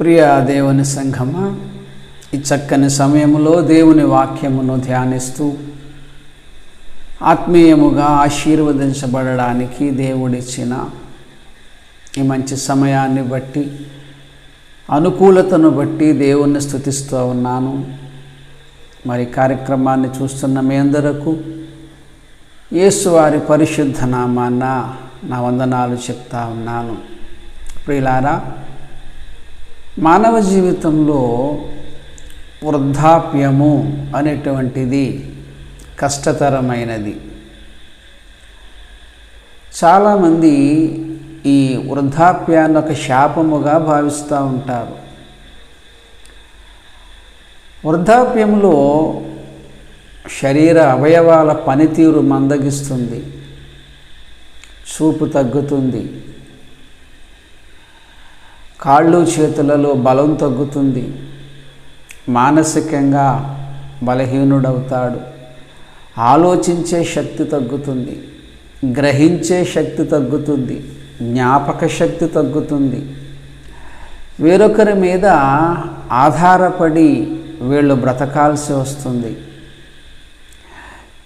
ప్రియ దేవుని సంఘమా ఈ చక్కని సమయంలో దేవుని వాక్యమును ధ్యానిస్తూ ఆత్మీయముగా ఆశీర్వదించబడడానికి దేవుడిచ్చిన ఈ మంచి సమయాన్ని బట్టి అనుకూలతను బట్టి దేవుణ్ణి స్థుతిస్తూ ఉన్నాను. మరి కార్యక్రమాన్ని చూస్తున్న మీ అందరకు యేసువారి పరిశుద్ధ నామాన్న నా వందనాలు చెప్తా ఉన్నాను. ప్రియులారా మానవ జీవితంలో వృద్ధాప్యము అనేటువంటిది కష్టతరమైనది. చాలామంది ఈ వృద్ధాప్యాన్ని ఒక శాపముగా భావిస్తూ ఉంటారు. వృద్ధాప్యంలో శరీర అవయవాల పనితీరు మందగిస్తుంది. చూపు తగ్గుతుంది. కాళ్ళు చేతులలో బలం తగ్గుతుంది. మానసికంగా బలహీనుడవుతాడు. ఆలోచించే శక్తి తగ్గుతుంది. గ్రహించే శక్తి తగ్గుతుంది. జ్ఞాపక శక్తి తగ్గుతుంది. వేరొకరి మీద ఆధారపడి వీళ్ళు బ్రతకాల్సి వస్తుంది.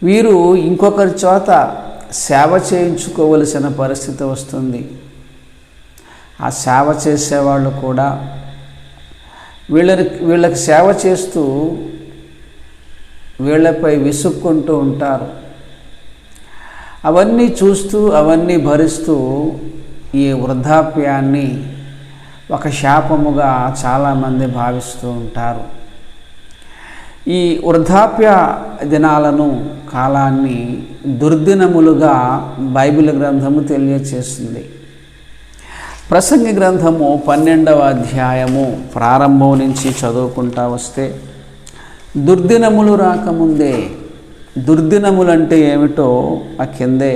వీరు ఇంకొకరి చోత సేవ చేయించుకోవలసిన పరిస్థితి వస్తుంది. ఆ సేవ చేసేవాళ్ళు కూడా వీళ్ళని వీళ్ళకి సేవ చేస్తూ వీళ్ళపై విసుక్కుంటూ ఉంటారు. అవన్నీ చూస్తూ అవన్నీ భరిస్తూ ఈ వృద్ధాప్యాన్ని ఒక శాపముగా చాలామంది భావిస్తూ ఉంటారు. ఈ వృద్ధాప్య దినాలను కాలాన్ని దుర్దినములుగా బైబిల్ గ్రంథము తెలియచేస్తుంది. ప్రసంగి గ్రంథము పన్నెండవ అధ్యాయము ప్రారంభం నుంచి చదువుకుంటా వస్తే దుర్దినములు రాకముందే దుర్దినములు అంటే ఏమిటో ఆ కిందే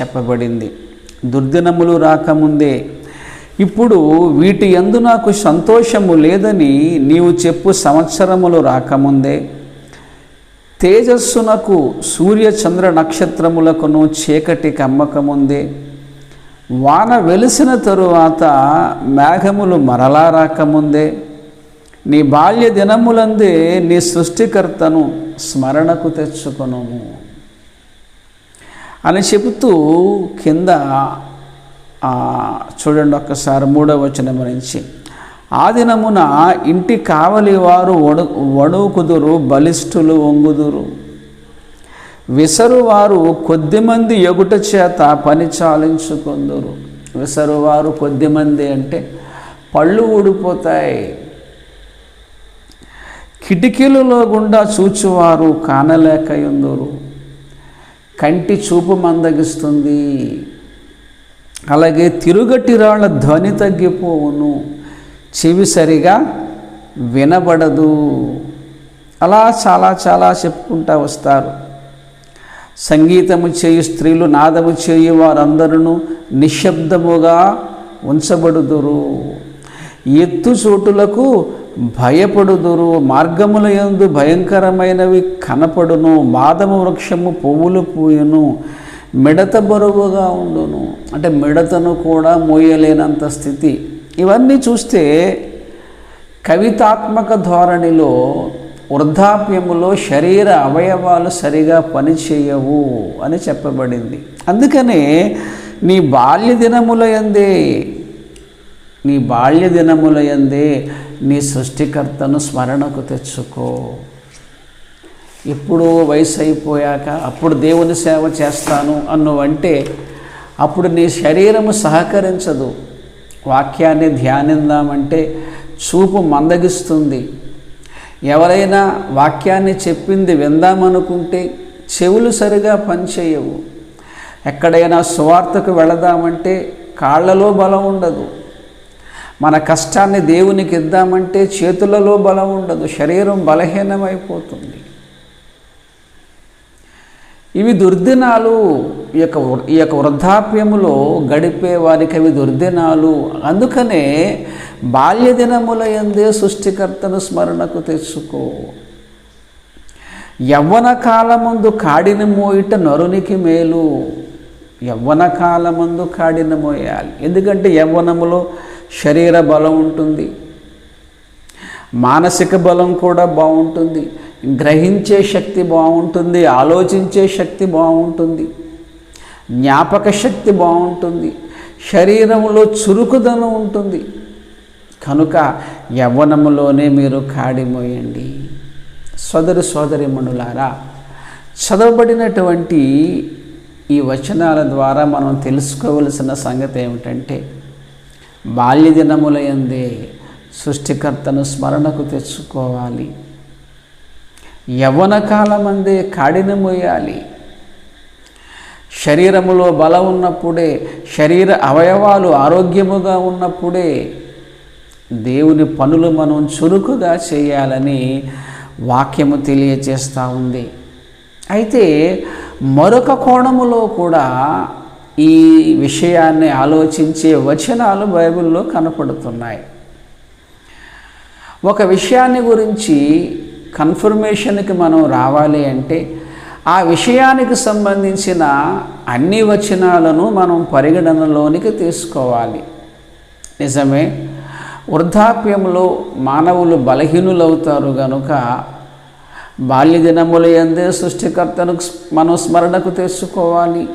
చెప్పబడింది. దుర్దినములు రాకముందే ఇప్పుడు వీటి ఎందు నాకు సంతోషము లేదని నీవు చెప్పు సంవత్సరములు రాకముందే తేజస్సునకు సూర్య చంద్ర నక్షత్రములకును చీకటి కమ్మకముందే వాన వెలిసిన తరువాత మేఘములు మరలా రాకముందే నీ బాల్య దినములందే నీ సృష్టికర్తను స్మరణకు తెచ్చుకొను అని చెబుతూ కింద చూడండి ఒక్కసారి మూడవ వచనం నుంచి. ఆ దినమున ఇంటి కావలి వారు వణుకుదురు బలిష్ఠులు వంగుదురు. విసరువారు కొద్దిమంది ఎగుట చేత పని చాలించుకుందరు. విసరువారు కొద్దిమంది అంటే పళ్ళు ఊడిపోతాయి. కిటికీలలో గుండా చూచువారు కానలేకయుందరు. కంటి చూపు మందగిస్తుంది. అలాగే తిరుగటిరాళ్ళ ధ్వని తగ్గిపోవును. చెవి సరిగా వినబడదు. అలా చాలా చాలా చెప్పుకుంటా వస్తారు. సంగీతము చేయు స్త్రీలు నాదము చేయు వారందరూ నిశ్శబ్దముగా ఉంచబడుదురు. ఎత్తు చోటులకు భయపడుదురు. మార్గముల యందు భయంకరమైనవి కనపడును. మాదము వృక్షము పువ్వులు పూయును. మిడత బరువుగా ఉండును. అంటే మిడతను కూడా మోయలేనంత స్థితి. ఇవన్నీ చూస్తే కవితాత్మక ధోరణిలో వృద్ధాప్యములో శరీర అవయవాలు సరిగా పనిచేయవు అని చెప్పబడింది. అందుకనే నీ బాల్య దినముల నీ బాల్య దినముల నీ సృష్టికర్తను స్మరణకు తెచ్చుకో. ఎప్పుడో వయసు అయిపోయాక అప్పుడు దేవుని సేవ చేస్తాను అన్నవంటే అప్పుడు నీ శరీరము సహకరించదు. వాక్యాన్ని ధ్యానిందామంటే చూపు మందగిస్తుంది. ఎవరైనా వాక్యాన్ని చెప్పింది విందామనుకుంటే చెవులు సరిగా పనిచేయవు. ఎక్కడైనా సువార్తకు వెళదామంటే కాళ్ళలో బలం ఉండదు. మన కష్టాన్ని దేవునికి ఇద్దామంటే చేతులలో బలం ఉండదు. శరీరం బలహీనమైపోతుంది. ఇవి దుర్దినాలు. ఈ యొక్క ఈ యొక్క వృద్ధాప్యములో గడిపే వారికి అవి దుర్దినాలు. అందుకనే బాల్య దినముల ఎందే సృష్టికర్తను స్మరణకు తెచ్చుకో. యవ్వన కాలమందు కాడిని మోయిట నరునికి మేలు. యవ్వన కాలమందు కాడిని మోయాలి. ఎందుకంటే యవ్వనములో శరీర బలం ఉంటుంది. మానసిక బలం కూడా బాగుంటుంది. గ్రహించే శక్తి బాగుంటుంది ఆలోచించే శక్తి బాగుంటుంది జ్ఞాపక శక్తి బాగుంటుంది శరీరంలో చురుకుదనం ఉంటుంది. కనుక యవ్వనములోనే మీరు కాడిమోయండి. సోదరి సోదరిమణులారా చదవబడినటువంటి ఈ వచనాల ద్వారా మనం తెలుసుకోవలసిన సంగతి ఏమిటంటే బాల్య దినములయందే సృష్టికర్తను స్మరణకు తెచ్చుకోవాలి. యవ్వన కాలమందే కాడిని మోయాలి. శరీరములో బలం ఉన్నప్పుడే శరీర అవయవాలు ఆరోగ్యముగా ఉన్నప్పుడే దేవుని పనులు మనం చురుకుగా చేయాలని వాక్యము తెలియచేస్తూ ఉంది. అయితే మరొక కోణములో కూడా ఈ విషయాన్ని ఆలోచించే వచనాలు బైబిల్లో కనపడుతున్నాయి. ఒక విషయాన్ని గురించి కన్ఫర్మేషన్కి మనం రావాలి అంటే ఆ విషయానికి సంబంధించిన అన్ని వచనాలను మనం పరిగణనలోనికి తీసుకోవాలి. నిజమే వృద్ధాప్యంలో మానవులు బలహీనులవుతారు గనుక బాల్య దినముల ఎందే సృష్టికర్తను మనం స్మరణకు తెచ్చుకోవాలి.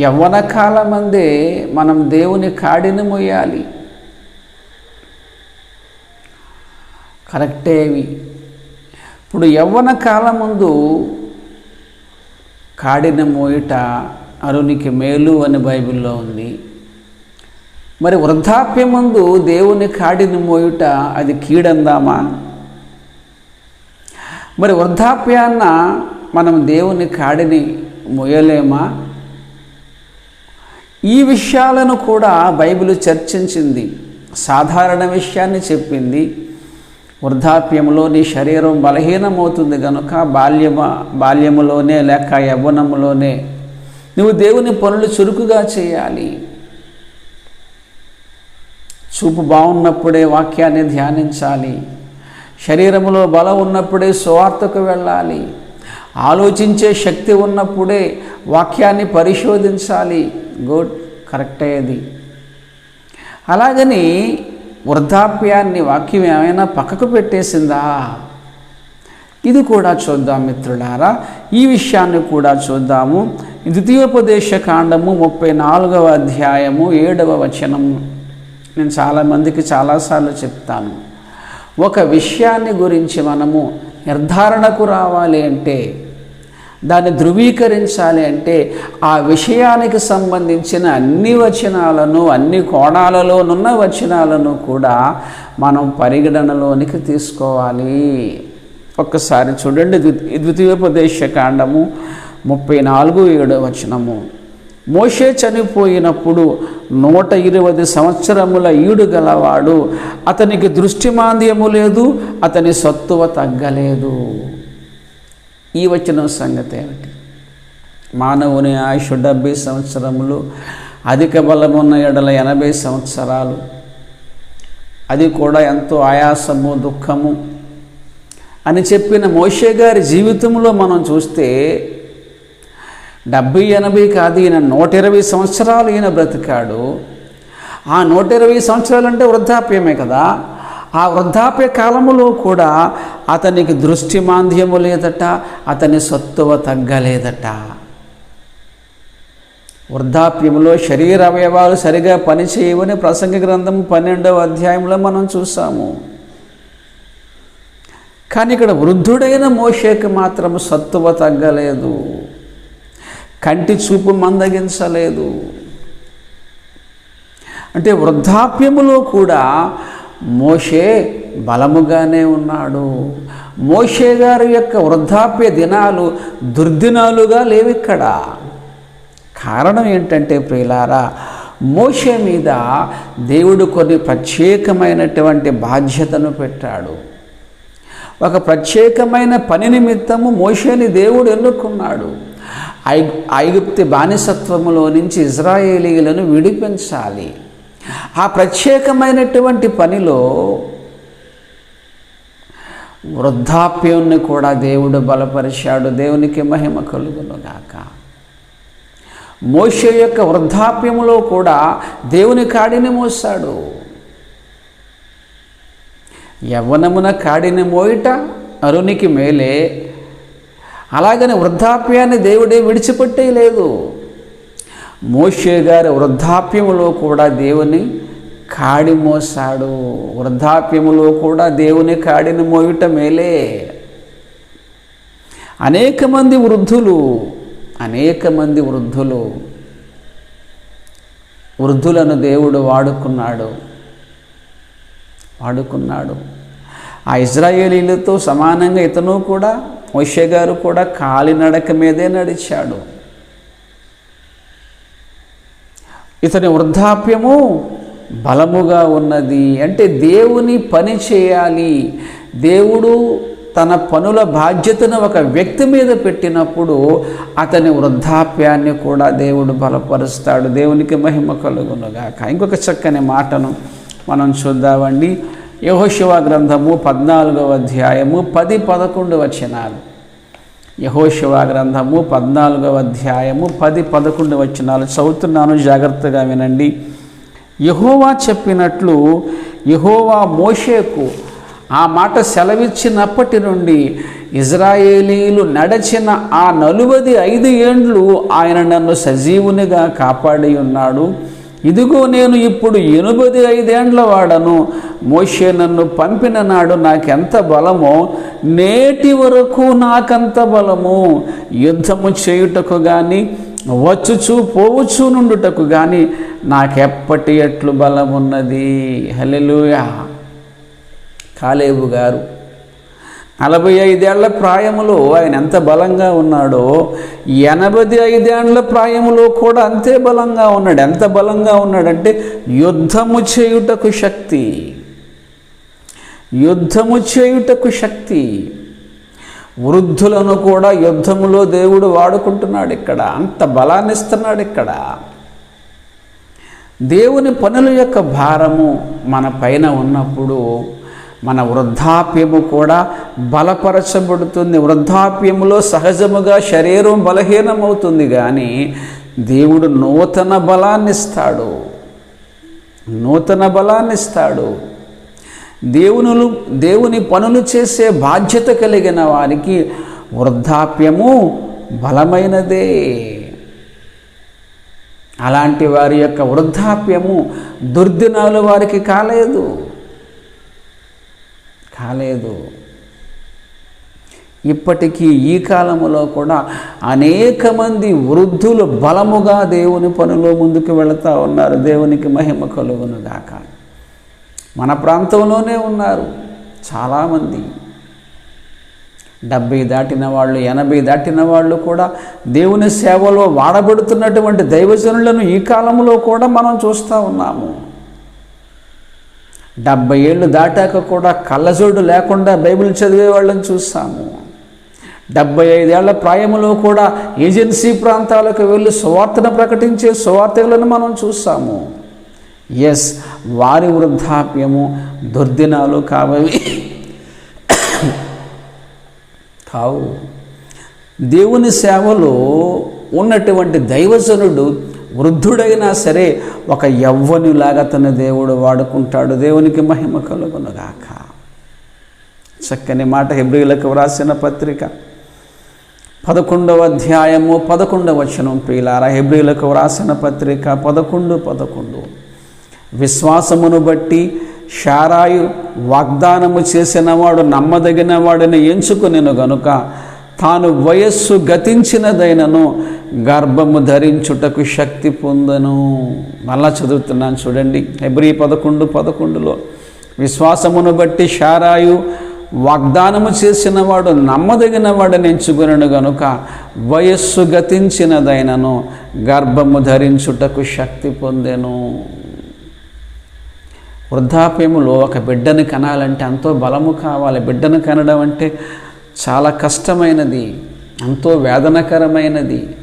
యవ్వన కాలమందే మనం దేవుని కాడిని మొయ్యాలి కరెక్టేవి. ఇప్పుడు యవ్వన కాలం ముందు కాడిన మోయిట అరునికి మేలు అని బైబిల్లో ఉంది. మరి వృద్ధాప్యం ముందు దేవుని కాడిని మోయుట అది కీడందామా? మరి వృద్ధాప్యాన్న మనం దేవుని కాడిని మోయలేమా ఈ విషయాలను కూడా బైబిల్ చర్చించింది. సాధారణ విషయాన్ని చెప్పింది. వృద్ధాప్యంలో నీ శరీరం బలహీనమవుతుంది కనుక బాల్యమ బాల్యములోనే లేక యవ్వనములోనే నువ్వు దేవుని పనులు చురుకుగా చేయాలి. చూపు బాగున్నప్పుడే వాక్యాన్ని ధ్యానించాలి. శరీరంలో బలం ఉన్నప్పుడే సువార్తకు వెళ్ళాలి. ఆలోచించే శక్తి ఉన్నప్పుడే వాక్యాన్ని పరిశోధించాలి. గుడ్ కరెక్ట్ అయ్యేది అలాగని వృద్ధాప్యాన్ని వాక్యం ఏమైనా పక్కకు పెట్టేసిందా? ఇది కూడా చూద్దాం మిత్రులారా. ఈ విషయాన్ని కూడా చూద్దాము. ద్వితీయోపదేశ కాండము ముప్పై నాలుగవ అధ్యాయము ఏడవ వచనం. నేను చాలామందికి చాలాసార్లు చెప్తాను. ఒక విషయాన్ని గురించి మనము నిర్ధారణకు రావాలి అంటే దాన్ని ధృవీకరించాలి అంటే ఆ విషయానికి సంబంధించిన అన్ని వచనాలను అన్ని కోణాలలోనున్న వచనాలను కూడా మనం పరిగణనలోనికి తీసుకోవాలి. ఒక్కసారి చూడండి ద్వి ద్వితీయోపదేశ కాండము ముప్పై నాలుగు ఏడో వచనము. మోషే చనిపోయినప్పుడు నూట ఇరవై సంవత్సరముల ఈడు గలవాడు అతనికి దృష్టి మాంద్యము లేదు అతని సత్తువ తగ్గలేదు. ఈ వచ్చిన సంగతి ఏమిటి? మానవుని ఆయుష్ డెబ్బై సంవత్సరములు అధిక బలమున్న ఎడల ఎనభై సంవత్సరాలు. అది కూడా ఎంతో ఆయాసము దుఃఖము అని చెప్పిన మోషే గారి జీవితంలో మనం చూస్తే డెబ్బై ఎనభై కాదు ఈయన నూట ఇరవై సంవత్సరాలు ఈయన బ్రతికాడు. ఆ నూట ఇరవై సంవత్సరాలు అంటే వృద్ధాప్యమే కదా. ఆ వృద్ధాప్య కాలములో కూడా అతనికి దృష్టి మాంద్యము లేదట అతని సత్తువ తగ్గలేదట. వృద్ధాప్యంలో శరీర అవయవాలు సరిగా పనిచేయవని ప్రసంగ గ్రంథం పన్నెండవ అధ్యాయంలో మనం చూసాము. కానీ ఇక్కడ వృద్ధుడైన మోషేకి మాత్రం సత్తువ తగ్గలేదు. కంటి చూపు మందగించలేదు. అంటే వృద్ధాప్యములో కూడా మోషే బలముగానే ఉన్నాడు. మోషే గారి యొక్క వృద్ధాప్య దినాలు దుర్దినాలుగా లేవిక్కడ. కారణం ఏంటంటే ప్రియులారా మోషే మీద దేవుడు కొన్ని ప్రత్యేకమైనటువంటి బాధ్యతను పెట్టాడు. ఒక ప్రత్యేకమైన పని నిమిత్తము మోషేని దేవుడు ఎన్నుకున్నాడు. ఐ ఐగుప్తి బానిసత్వములో నుంచి ఇజ్రాయేలీలను విడిపించాలి. ఆ ప్రత్యేకమైనటువంటి పనిలో వృద్ధాప్యాన్ని కూడా దేవుడు బలపరిచాడు దేవునికి మహిమ కలుగునుగాక. మోషే యొక్క వృద్ధాప్యములో కూడా దేవుని కాడిని మోసాడు యవ్వనమున కాడిని మోయిట అరునికి మేలే. అలాగని వృద్ధాప్యాన్ని దేవుడే విడిచిపెట్టేయలేదు మోషే గారి వృద్ధాప్యములో కూడా దేవుని కాడి మోసాడు వృద్ధాప్యములో కూడా దేవుని కాడిని మోయుట మేలే. అనేక మంది వృద్ధులు అనేక మంది వృద్ధులు వృద్ధులను దేవుడు వాడుకున్నాడు. వాడుకున్నాడు. ఆ ఇజ్రాయేలీలతో సమానంగా ఇతను కూడా మోషే గారు కూడా కాలినడక మీదే నడిచాడు. ఇతని వృద్ధాప్యము బలముగా ఉన్నది. అంటే దేవుని పని చేయాలి. దేవుడు తన పనుల బాధ్యతను ఒక వ్యక్తి మీద పెట్టినప్పుడు అతని వృద్ధాప్యాన్ని కూడా దేవుడు బలపరుస్తాడు. దేవునికి మహిమ కలుగునుగాక. ఇంకొక చక్కని మాటను మనం చూద్దామండి. యహోశివ గ్రంథము పద్నాలుగవ అధ్యాయము పది పదకొండు వచనాలు. యహోశివ గ్రంథము పద్నాలుగవ అధ్యాయము పది పదకొండు వచ్చినాలు చదువుతున్నాను జాగ్రత్తగా వినండి. యహోవా చెప్పినట్లు యహోవా మోషేకు ఆ మాట సెలవిచ్చినప్పటి నుండి ఇజ్రాయేలీలు నడచిన ఆ నలువది ఐదు ఏండ్లు ఆయన నన్ను సజీవునిగా కాపాడి ఉన్నాడు. ఇదిగో నేను ఇప్పుడు ఎనుబది ఐదేండ్ల వాడను. మోషే నన్ను పంపిన నాడు నాకెంత బలమో నేటి వరకు నాకంత బలము. యుద్ధము చేయుటకు కానీ వచ్చుచు పోవచ్చు నుండుటకు కానీ నాకెప్పటి ఎట్లు బలమున్నది? హలెలుయా కాలేబు గారు నలభై ఐదేళ్ళ ప్రాయములో ఆయన ఎంత బలంగా ఉన్నాడో ఎనభై ఐదేళ్ళ ప్రాయములో కూడా అంతే బలంగా ఉన్నాడు. ఎంత బలంగా ఉన్నాడంటే యుద్ధము చేయుటకు శక్తి. యుద్ధము చేయుటకు శక్తి. వృద్ధులను కూడా యుద్ధములో దేవుడు వాడుకుంటున్నాడు ఇక్కడ. అంత బలాన్ని ఇస్తున్నాడు ఇక్కడ. దేవుని పనుల యొక్క భారము మన పైన ఉన్నప్పుడు మన వృద్ధాప్యము కూడా బలపరచబడుతుంది. వృద్ధాప్యములో సహజముగా శరీరం బలహీనమవుతుంది కానీ దేవుడు నూతన బలాన్నిస్తాడు. నూతన బలాన్నిస్తాడు. దేవునులు దేవుని పనులు చేసే బాధ్యత కలిగిన వారికి వృద్ధాప్యము బలమైనదే. అలాంటి వారి యొక్క వృద్ధాప్యము దుర్దినాలు వారికి కాలేదు. కాలేదు ఇప్పటికీ ఈ కాలములో కూడా అనేక మంది వృద్ధులు బలముగా దేవుని పనిలో ముందుకు వెళుతూ ఉన్నారు. దేవునికి మహిమ కలుగును గాక. మన ప్రాంతంలోనే ఉన్నారు చాలామంది. డెబ్బై దాటిన వాళ్ళు ఎనభై దాటిన వాళ్ళు కూడా దేవుని సేవలో వాడబడుతున్నటువంటి దైవజనులను ఈ కాలంలో కూడా మనం చూస్తూ ఉన్నాము. డెబ్బై ఏళ్ళు దాటాక కూడా కళ్ళజోడు లేకుండా బైబిల్ చదివే వాళ్ళని చూస్తాము డెబ్బై ఐదేళ్ళ ప్రాయములో కూడా ఏజెన్సీ ప్రాంతాలకు వెళ్ళి సువార్తను ప్రకటించే సువార్తలను మనం చూస్తాము ఎస్ వారి వృద్ధాప్యము దుర్దినాలు కావవి. కావు. దేవుని సేవలో ఉన్నటువంటి దైవజనుడు వృద్ధుడైనా సరే ఒక యవ్వనిలాగా తన దేవుడు వాడుకుంటాడు. దేవునికి మహిమ కలుగునుగాక. చక్కని మాట హెబ్రిలకు వ్రాసిన పత్రిక. పదకొండవ అధ్యాయము పదకొండవ వచనం ప్రియులారా హెబ్రిలకు వ్రాసిన పత్రిక పదకొండు పదకొండు. విశ్వాసమును బట్టి షారాయు వాగ్దానము చేసినవాడు నమ్మదగిన వాడిని ఎంచుకునేను గనుక తాను వయస్సు గతించినదైనను గర్భము ధరించుటకు శక్తి పొందను. మళ్ళా చదువుతున్నాను చూడండి. ఎబ్రి పదకొండు పదకొండులో విశ్వాసమును బట్టి షారాయు వాగ్దానము చేసినవాడు నమ్మదగిన వాడిని ఎంచుకునను గనుక వయస్సు గతించినదైనను గర్భము ధరించుటకు శక్తి పొందెను. వృద్ధాప్యములో ఒక బిడ్డను కనాలంటే ఎంతో బలము కావాలి. బిడ్డను కనడం అంటే చాలా కష్టమైనది ఎంతో వేదనకరమైనది.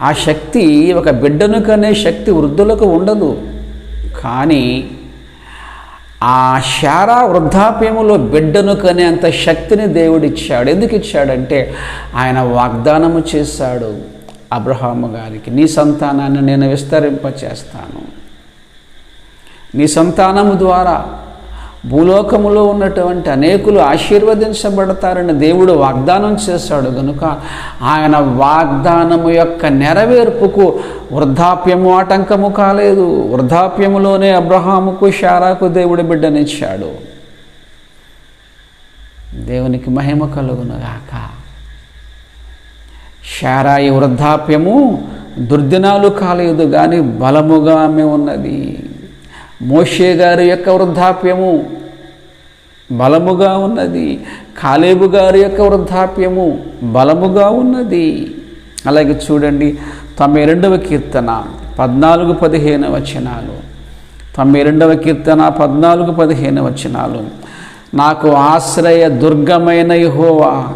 ఆ శక్తి ఒక బిడ్డను కనే శక్తి వృద్ధులకు ఉండదు. కానీ ఆ శారా వృద్ధాప్యములో బిడ్డను కనే అంత శక్తిని దేవుడిచ్చాడు. ఎందుకు ఇచ్చాడంటే ఆయన వాగ్దానము చేశాడు. అబ్రహాము గారికి నీ సంతానాన్ని నేను విస్తరింపచేస్తాను. నీ సంతానము ద్వారా భూలోకములో ఉన్నటువంటి అనేకులు ఆశీర్వదించబడతారని దేవుడు వాగ్దానం చేశాడు. కనుక ఆయన వాగ్దానము యొక్క నెరవేర్పుకు వృద్ధాప్యము ఆటంకము కాలేదు. వృద్ధాప్యములోనే అబ్రహాముకు షారాకు దేవుడు బిడ్డనిచ్చాడు. దేవునికి మహిమ కలుగునుగాక శారాయి వృద్ధాప్యము దుర్దినాలు కాలేదు కానీ బలముగా ఆమె ఉన్నది. మోషే గారి యొక్క వృద్ధాప్యము బలముగా ఉన్నది. కాలేబు గారి యొక్క వృద్ధాప్యము బలముగా ఉన్నది. అలాగే చూడండి తొంభై రెండవ కీర్తన పద్నాలుగు పదిహేను వచనాలు. తొంభై రెండవ కీర్తన పద్నాలుగు పదిహేను వచనాలు. నాకు ఆశ్రయ దుర్గమైన యహోవా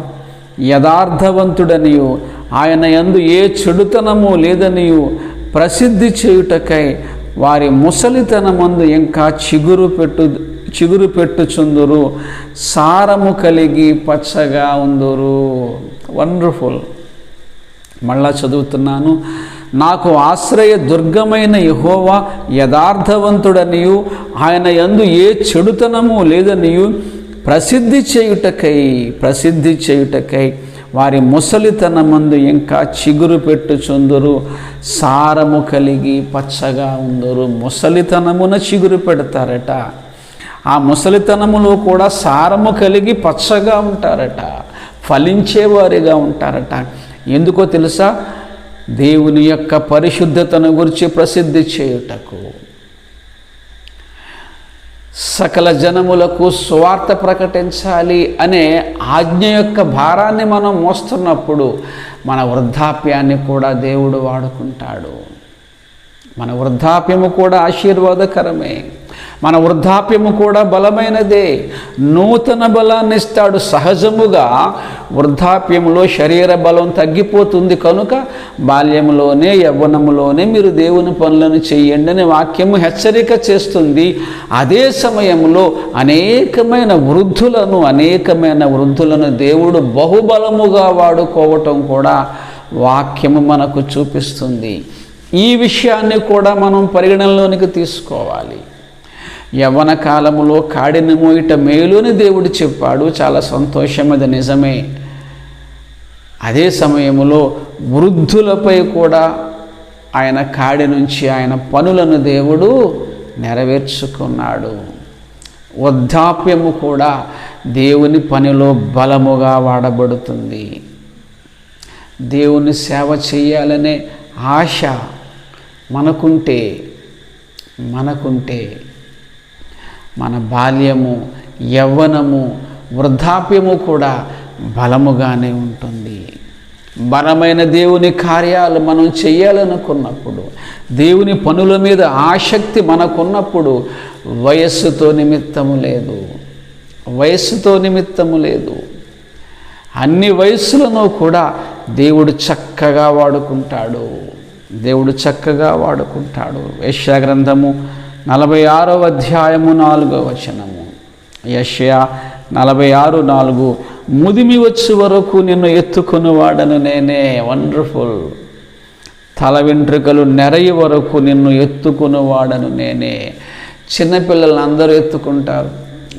యథార్థవంతుడనియు ఆయన యందు ఏ చెడుతనము లేదనియు ప్రసిద్ధి చేయుటకై వారి ముసలితనమందు ఇంకా చిగురు పెట్టు చిగురు పెట్టుచుందురు సారము కలిగి పచ్చగా ఉందురు. వండర్ఫుల్ మళ్ళా చదువుతున్నాను. నాకు ఆశ్రయ దుర్గమైన యహోవా యథార్థవంతుడనియు ఆయన యందు ఏ చెడుతనము లేదనియు ప్రసిద్ధి చేయుటకై ప్రసిద్ధి చేయుటకై వారి ముసలితనమందు ఇంకా చిగురు పెట్టుచుందురు సారము కలిగి పచ్చగా ఉందరు. ముసలితనమున చిగురు పెడతారట. ఆ ముసలితనములో కూడా సారము కలిగి పచ్చగా ఉంటారట ఫలించేవారిగా ఉంటారట. ఎందుకో తెలుసా? దేవుని యొక్క పరిశుద్ధతను గురించి ప్రసిద్ధి చేయుటకు. సకల జనములకు స్వార్థ ప్రకటించాలి అనే ఆజ్ఞ యొక్క భారాన్ని మనం మోస్తున్నప్పుడు మన వృద్ధాప్యాన్ని కూడా దేవుడు వాడుకుంటాడు. మన వృద్ధాప్యము కూడా ఆశీర్వాదకరమే. మన వృద్ధాప్యము కూడా బలమైనదే. నూతన బలాన్ని ఇస్తాడు సహజముగా. వృద్ధాప్యములో శరీర బలం తగ్గిపోతుంది కనుక బాల్యములోనే యవ్వనములోనే మీరు దేవుని పనులను చేయండి అనే వాక్యము హెచ్చరిక చేస్తుంది. అదే సమయంలో అనేకమైన వృద్ధులను అనేకమైన వృద్ధులను దేవుడు బహుబలముగా వాడుకోవటం కూడా వాక్యము మనకు చూపిస్తుంది. ఈ విషయాన్ని కూడా మనం పరిగణనలోనికి తీసుకోవాలి. యవ్వన కాలములో కాడిని మోయిట మేలుని దేవుడు చెప్పాడు. చాలా సంతోషం అది నిజమే. అదే సమయంలో వృద్ధులపై కూడా ఆయన కాడి నుంచి ఆయన పనులను దేవుడు నెరవేర్చుకున్నాడు. వృద్ధాప్యము కూడా దేవుని పనిలో బలముగా వాడబడుతుంది. దేవుని సేవ చేయాలనే ఆశ మనకుంటే మనకుంటే మన బాల్యము యవ్వనము వృద్ధాప్యము కూడా బలముగానే ఉంటుంది. బలమైన దేవుని కార్యాలు మనం చేయాలనుకున్నప్పుడు దేవుని పనుల మీద ఆసక్తి మనకున్నప్పుడు వయస్సుతో నిమిత్తము లేదు. వయస్సుతో నిమిత్తము లేదు. అన్ని వయస్సులను కూడా దేవుడు చక్కగా వాడుకుంటాడు. దేవుడు చక్కగా వాడుకుంటాడు. యశ్యా గ్రంథము నలభై ఆరో అధ్యాయము నాలుగో వచనము. యష్యా నలభై ఆరు నాలుగు ముదిమి వచ్చే వరకు నిన్ను ఎత్తుకునివాడను నేనే వండర్ఫుల్ తల వెంట్రుకలు నెరయి వరకు నిన్ను ఎత్తుకునివాడను నేనే. చిన్నపిల్లలను అందరూ ఎత్తుకుంటారు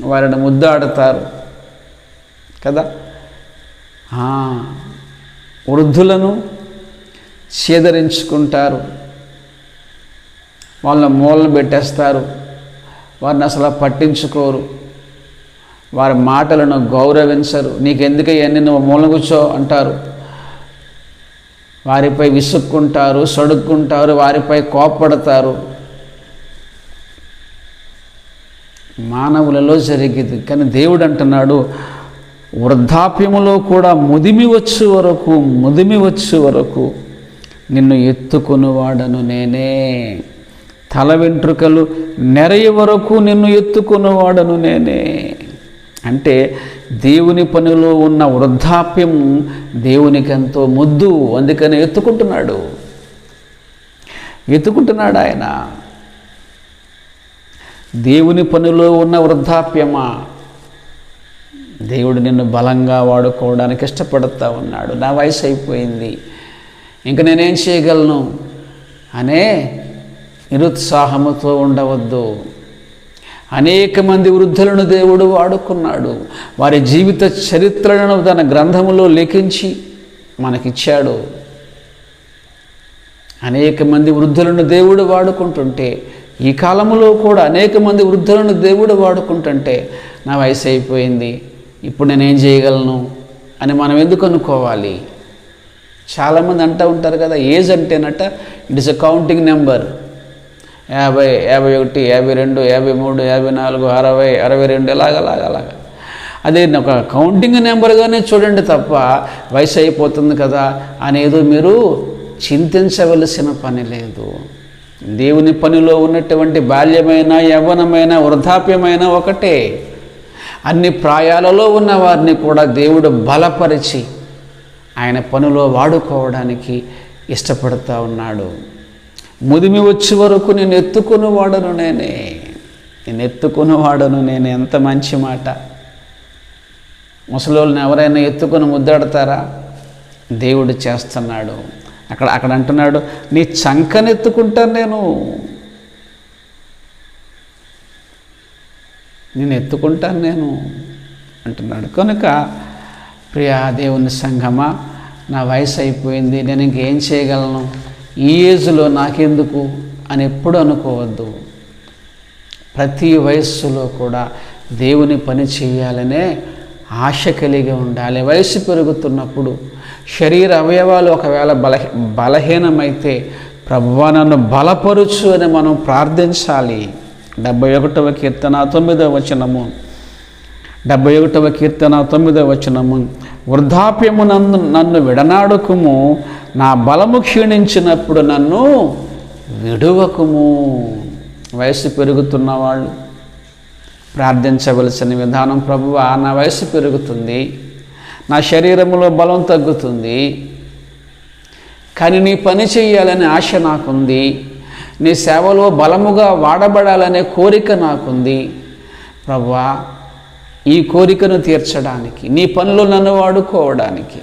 వారిని ముద్దాడతారు కదా? వృద్ధులను చేదరించుకుంటారు వాళ్ళని మూలను పెట్టేస్తారు. వారిని అసలు పట్టించుకోరు. వారి మాటలను గౌరవించరు. నీకెందుకు ఇవన్నీ నువ్వు మూల కూర్చో అంటారు. వారిపై విసుక్కుంటారు సడుక్కుంటారు వారిపై కోప్పడతారు. మానవులలో జరిగేది. కానీ దేవుడు అంటున్నాడు వృద్ధాప్యములో కూడా ముదిమి వచ్చు వరకు ముదిమి వచ్చు వరకు నిన్ను ఎత్తుకునివాడను నేనే. తల వెంట్రుకలు నెరయ వరకు నిన్ను ఎత్తుకున్నవాడను నేనే. అంటే దేవుని పనిలో ఉన్న వృద్ధాప్యం దేవునికి ఎంతో ముద్దు అందుకని ఎత్తుకుంటున్నాడు. ఎత్తుకుంటున్నాడు ఆయన. దేవుని పనిలో ఉన్న వృద్ధాప్యమా? దేవుడు నిన్ను బలంగా వాడుకోవడానికి ఇష్టపడుతూ ఉన్నాడు. నా వయసు అయిపోయింది. ఇంక నేనేం చేయగలను? అనే నిరుత్సాహముతో ఉండవద్దు. అనేక మంది వృద్ధులను దేవుడు వాడుకున్నాడు. వారి జీవిత చరిత్రలను తన గ్రంథములో లిఖించి మనకిచ్చాడు. అనేక మంది వృద్ధులను దేవుడు వాడుకుంటుంటే ఈ కాలంలో కూడా అనేక మంది వృద్ధులను దేవుడు వాడుకుంటుంటే నా వయసు అయిపోయింది ఇప్పుడు నేనేం చేయగలను అని మనం ఎందుకు అనుకోవాలి? చాలామంది అంటూ ఉంటారు కదా age అంటేనట it is a counting number. యాభై యాభై ఒకటి యాభై రెండు యాభై మూడు యాభై నాలుగు అరవై అరవై రెండు ఇలాగ అలాగ అలాగ అదే ఒక కౌంటింగ్ నెంబర్గానే చూడండి తప్ప వయసు అయిపోతుంది కదా అనేదో మీరు చింతించవలసిన పని లేదు. దేవుని పనిలో ఉన్నటువంటి బాల్యమైన యవ్వనమైన వృద్ధాప్యమైన ఒకటే. అన్ని ప్రాయాలలో ఉన్న వారిని కూడా దేవుడు బలపరిచి ఆయన పనిలో వాడుకోవడానికి ఇష్టపడుతూ ఉన్నాడు. ముదిమి వచ్చే వరకు నేను ఎత్తుకునేవాడను నేనే. నేను ఎత్తుకుని వాడను నేను. ఎంత మంచి మాట. ముసలోళ్ళని ఎవరైనా ఎత్తుకొని ముద్దాడతారా? దేవుడు చేస్తున్నాడు. అక్కడ అక్కడ అంటున్నాడు నీ చంకనెత్తుకుంటాను నేను. నేను ఎత్తుకుంటాను నేను. అంటున్నాడు. కనుక ప్రియా దేవుని సంఘమా నా వయసు అయిపోయింది. నేను ఇంకేం చేయగలను? ఈ ఏజ్లో నాకెందుకు అని ఎప్పుడు అనుకోవద్దు. ప్రతి వయస్సులో కూడా దేవుని పని చేయాలనే ఆశ కలిగి ఉండాలి. వయసు పెరుగుతున్నప్పుడు శరీర అవయవాలు ఒకవేళ బల బలహీనమైతే ప్రభువా నన్ను బలపరుచు అని మనం ప్రార్థించాలి. డెబ్బై ఒకటవ కీర్తన తొమ్మిదవ వచనము. డెబ్బై ఒకటవ కీర్తన తొమ్మిదవ వచనము. వృద్ధాప్యము నన్ను నన్ను విడనాడుకుము. నా బలము క్షీణించినప్పుడు నన్ను విడువకుము. వయసు పెరుగుతున్న వాళ్ళు. ప్రార్థించవలసిన విధానం ప్రభువా నా వయసు పెరుగుతుంది. నా శరీరంలో బలం తగ్గుతుంది. కానీ నీ పని చేయాలనే ఆశ నాకుంది. నీ సేవలో బలముగా వాడబడాలనే కోరిక నాకుంది. ప్రభా ఈ కోరికను తీర్చడానికి నీ పనులు నన్ను వాడుకోవడానికి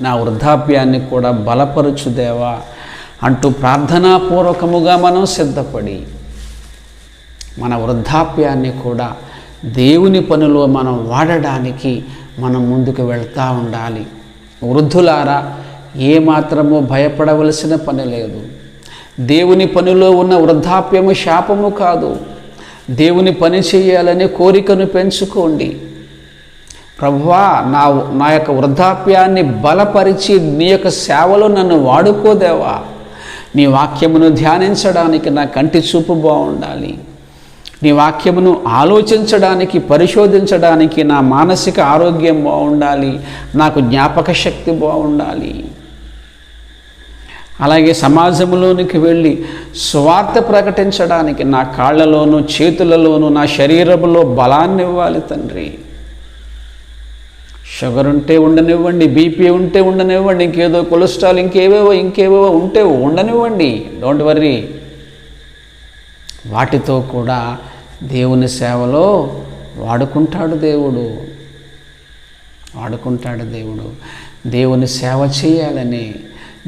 నా వృద్ధాప్యాన్ని కూడా బలపరుచుదేవా అంటూ ప్రార్థనాపూర్వకముగా మనం సిద్ధపడి మన వృద్ధాప్యాన్ని కూడా దేవుని పనిలో మనం వాడడానికి మనం ముందుకు వెళ్తూ ఉండాలి. వృద్ధులారా ఏమాత్రము భయపడవలసిన పని లేదు. దేవుని పనిలో ఉన్న వృద్ధాప్యము శాపము కాదు. దేవుని పని చేయాలనే కోరికను పెంచుకోండి. ప్రభువా నా నా యొక్క వృద్ధాప్యాన్ని బలపరిచి నీ యొక్క సేవలో నన్ను వాడుకోదేవా నీ వాక్యమును ధ్యానించడానికి నా కంటి చూపు బాగుండాలి. నీ వాక్యమును ఆలోచించడానికి పరిశోధించడానికి నా మానసిక ఆరోగ్యం బాగుండాలి. నాకు జ్ఞాపక శక్తి బాగుండాలి. అలాగే సమాజంలోనికి వెళ్ళి స్వార్థ ప్రకటించడానికి నా కాళ్ళలోను చేతులలోను నా శరీరంలో బలాన్ని ఇవ్వాలి తండ్రి. షుగర్ ఉంటే ఉండనివ్వండి బీపీ ఉంటే ఉండనివ్వండి ఇంకేదో కొలెస్ట్రాల్ ఇంకేవేవో ఇంకేవేవో ఉంటే ఉండనివ్వండి. డోంట్ వర్రీ వాటితో కూడా దేవుని సేవలో వాడుకుంటాడు దేవుడు. వాడుకుంటాడు దేవుడు. దేవుని సేవ చేయాలని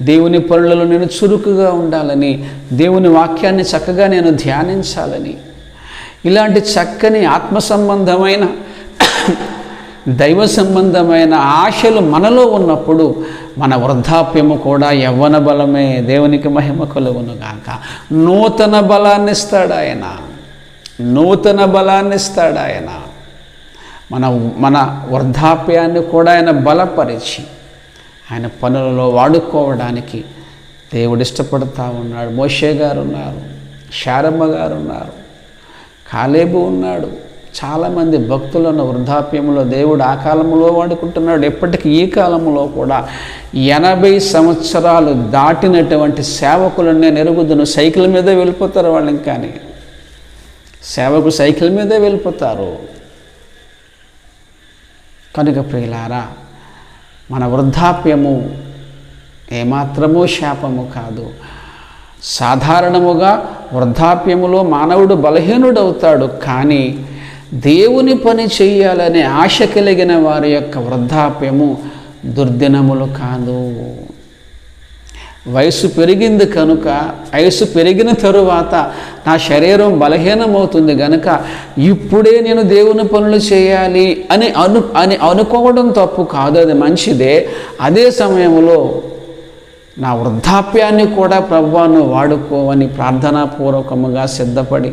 దేవుని పనులలో నేను చురుకుగా ఉండాలని దేవుని వాక్యాన్ని చక్కగా నేను ధ్యానించాలని ఇలాంటి చక్కని ఆత్మ సంబంధమైన దైవ సంబంధమైన ఆశలు మనలో ఉన్నప్పుడు మన వృద్ధాప్యము కూడా యవ్వన బలమే దేవునికి మహిమ కలుగునుగాక నూతన బలాన్ని ఇస్తాడు ఆయన. నూతన బలాన్ని ఇస్తాడు ఆయన. మన మన వృద్ధాప్యాన్ని కూడా ఆయన బలపరిచి ఆయన పనులలో వాడుకోవడానికి దేవుడు ఇష్టపడతా ఉన్నాడు. మోషే గారు ఉన్నారు శారమ్మ గారు ఉన్నారు కాలేబు ఉన్నాడు. చాలామంది భక్తులను వృద్ధాప్యంలో దేవుడు ఆ కాలంలో వాడుకుంటున్నాడు. ఎప్పటికీ ఈ కాలంలో కూడా ఎనభై సంవత్సరాలు దాటినటువంటి సేవకులను నేను ఎరుగుదును సైకిల్ మీదే వెళ్ళిపోతారు వాళ్ళు ఇంకాని సేవకు సైకిల్ మీదే వెళ్ళిపోతారు. కనుక ప్రియులారా మన వృద్ధాప్యము ఏమాత్రమూ శాపము కాదు. సాధారణముగా వృద్ధాప్యములో మానవుడు బలహీనుడవుతాడు కానీ దేవుని పని చేయాలనే ఆశ కలిగిన వారి యొక్క వృద్ధాప్యము దుర్దినములు కాదు. వయసు పెరిగింది కనుక వయసు పెరిగిన తరువాత నా శరీరం బలహీనమవుతుంది కనుక ఇప్పుడే నేను దేవుని పనులు చేయాలి అని అను అని అనుకోవడం తప్పు కాదు అది మంచిదే. అదే సమయంలో నా వృద్ధాప్యాన్ని కూడా ప్రభువాను వాడుకోవని ప్రార్థనాపూర్వకముగా సిద్ధపడి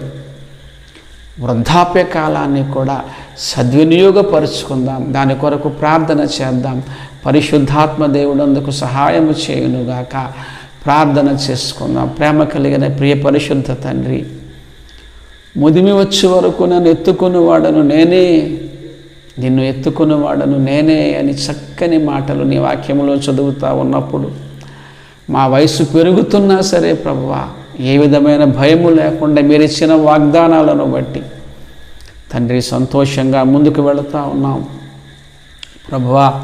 వృద్ధాప్య కాలాన్ని కూడా సద్వినియోగపరుచుకుందాం. దాని కొరకు ప్రార్థన చేద్దాం. పరిశుద్ధాత్మ దేవుడు అందుకు సహాయము చేయునుగాక ప్రార్థన చేసుకుందాం. ప్రేమ కలిగిన ప్రియ పరిశుద్ధ తండ్రి ముదిమి వచ్చే వరకు నన్ను ఎత్తుకునేవాడను నేనే నిన్ను ఎత్తుకునేవాడను నేనే అని చక్కని మాటలు నీ వాక్యంలో చదువుతూ ఉన్నప్పుడు మా వయసు పెరుగుతున్నా సరే ప్రభువా ఏ విధమైన భయము లేకుండా మీరు ఇచ్చిన వాగ్దానాలను బట్టి తండ్రి సంతోషంగా ముందుకు వెళుతూ ఉన్నాం. ప్రభువా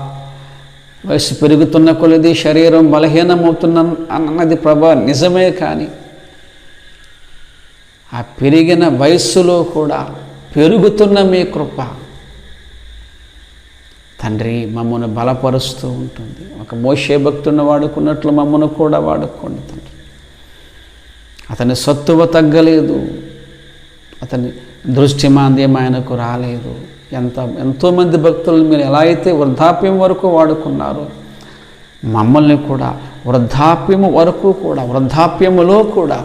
వయసు పెరుగుతున్న కొలది శరీరం బలహీనమవుతున్న అన్నది ప్రభా నిజమే కానీ ఆ పెరిగిన వయస్సులో కూడా పెరుగుతున్న మీ కృప తండ్రి మమ్మను బలపరుస్తూ ఉంటుంది. ఒక మోషే భక్తుని వాడుకున్నట్లు మమ్మను కూడా వాడుకోండి అతని సత్తువ తగ్గలేదు. అతని దృష్టి మాంద్యం ఆయనకు రాలేదు. ఎంత ఎంతోమంది భక్తులను మీరు ఎలా అయితే వృద్ధాప్యం వరకు వాడుకున్నారో మమ్మల్ని కూడా వృద్ధాప్యము వరకు కూడా వృద్ధాప్యములో కూడా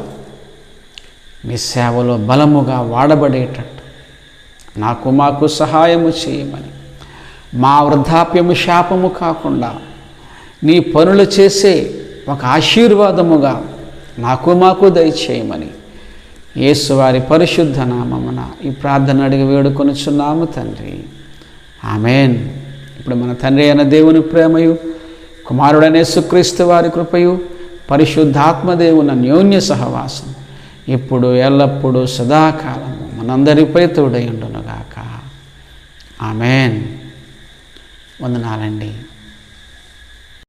మీ సేవలో బలముగా వాడబడేటట్టు నాకు మాకు సహాయము చేయమని మా వృద్ధాప్యము శాపము కాకుండా నీ పనులు చేసే ఒక ఆశీర్వాదముగా నాకు మాకు దయచేయమని. యేసువారి పరిశుద్ధ నామమున ఈ ప్రార్థన అడిగి వేడుకొనుచున్నాము తండ్రి. ఆమెన్. ఇప్పుడు మన తండ్రి అయిన దేవుని ప్రేమయు కుమారుడనే సుక్రీస్తు వారి కృపయు పరిశుద్ధాత్మదేవున న్యోన్య సహవాసం ఇప్పుడు ఎల్లప్పుడూ సదాకాలము మనందరిపై తోడై ఉండునుగాక. ఆమెన్. వందనాలండి.